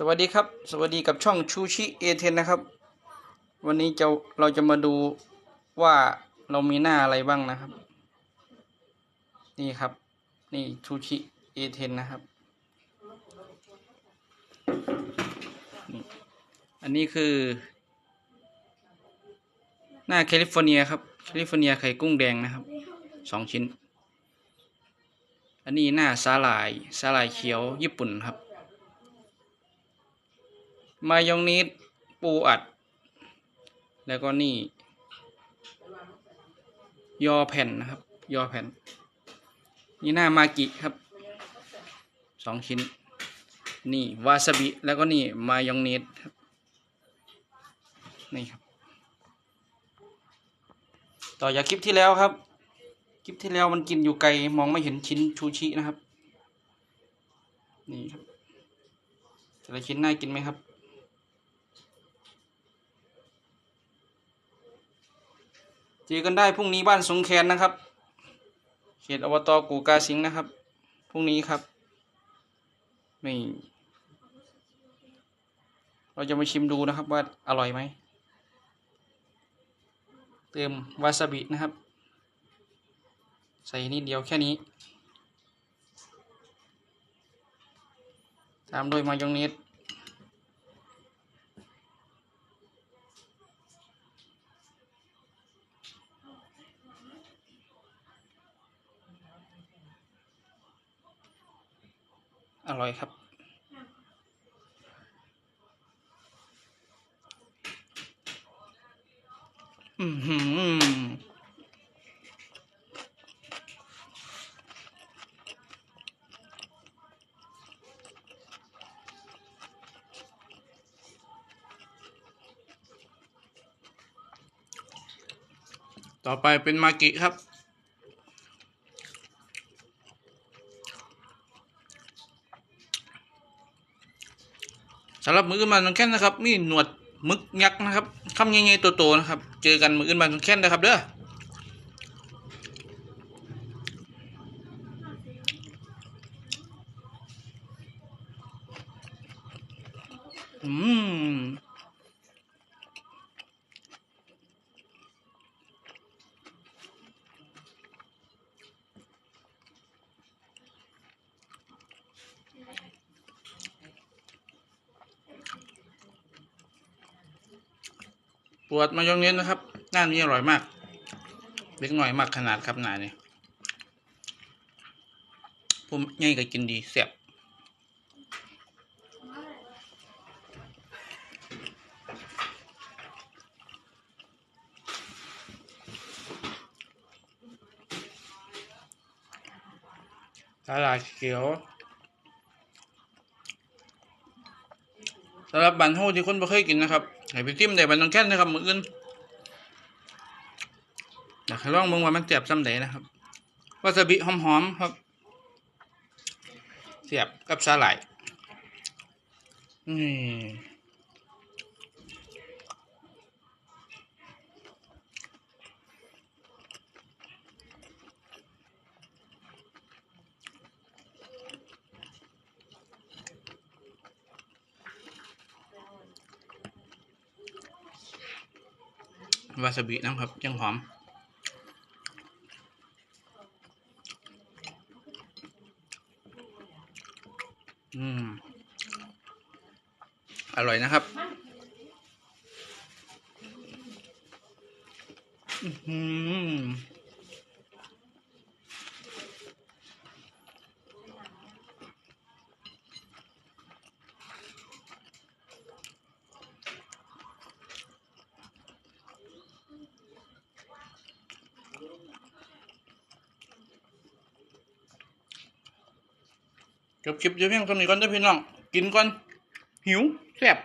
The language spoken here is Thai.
สวัสดีครับ สวัสดีกับช่องชูชิเอเทนนะครับ วันนี้จะเราจะมาดูว่าเรามีหน้าอะไรบ้างนะครับ นี่ครับ นี่ชูชิเอเทนนะครับ อันนี้คือ หน้าแคลิฟอร์เนียครับ แคลิฟอร์เนียไข่กุ้งแดงนะครับ สองชิ้น อันนี้หน้าสาหร่ายสาหร่ายเขียวญี่ปุ่นครับ มายองเนสปูอัด แล้วก็นี่ ยอแผ่นนะครับ ยอแผ่น นี่หน้ามากิครับสองชิ้น นี่วาซาบิ แล้วก็นี่มายองเนสครับ นี่ครับ ต่อจากคลิปที่แล้วครับ คลิปที่แล้วมันกินอยู่ไกล มองไม่เห็นชิ้นชูชินะครับ นี่ครับแต่ละชิ้นน่ากินไหมครับ เจอกันได้พรุ่งนี้บ้านสงแคนนะครับ เขตอบตกูกาสิงนะครับ พรุ่งนี้ครับนี่เราจะมาชิมดูนะครับว่าอร่อยไหม เติมวาซาบินะครับ ใส่นิดเดียวแค่นี้ ตามด้วยมายองเนส อร่อยครับ อือหือต่อไปเป็นมากิครับำหรับมืออื่นบานตองแค้นนะครับ มีหนวดมึกยักษ์นะครับคำใหญ่ๆโตๆนะครับ เจอกันมืออื่นบานตองแค้นนะครับเด้ออืม ปวดมายองเนสนะครับหน้านี้อร่อยมากเล็กหน่อยมากขนาดครับหนาเนี่ยผมใหญ่ก็กินดีแซ่บสาหร่ายเขียว สำหรับบันโฮที่คนไม่เคยกินนะครับให้ไปจิ้มได้บันต้องแค่นนะครับมืออื่นอยากให้ลองเบิ่งว่ามันเสียบซ้ำไหนนะครับวาซาบิหอมๆครับ เสียบกับสาหร่ายนี่ วาซาบินะครับยังหอมอืมอร่อยนะครับอืม จบคลิปเดี๋ยวเพียงเท่านี้ก่อนเด้อพี่น้อง กินก่อน หิวแซ่บ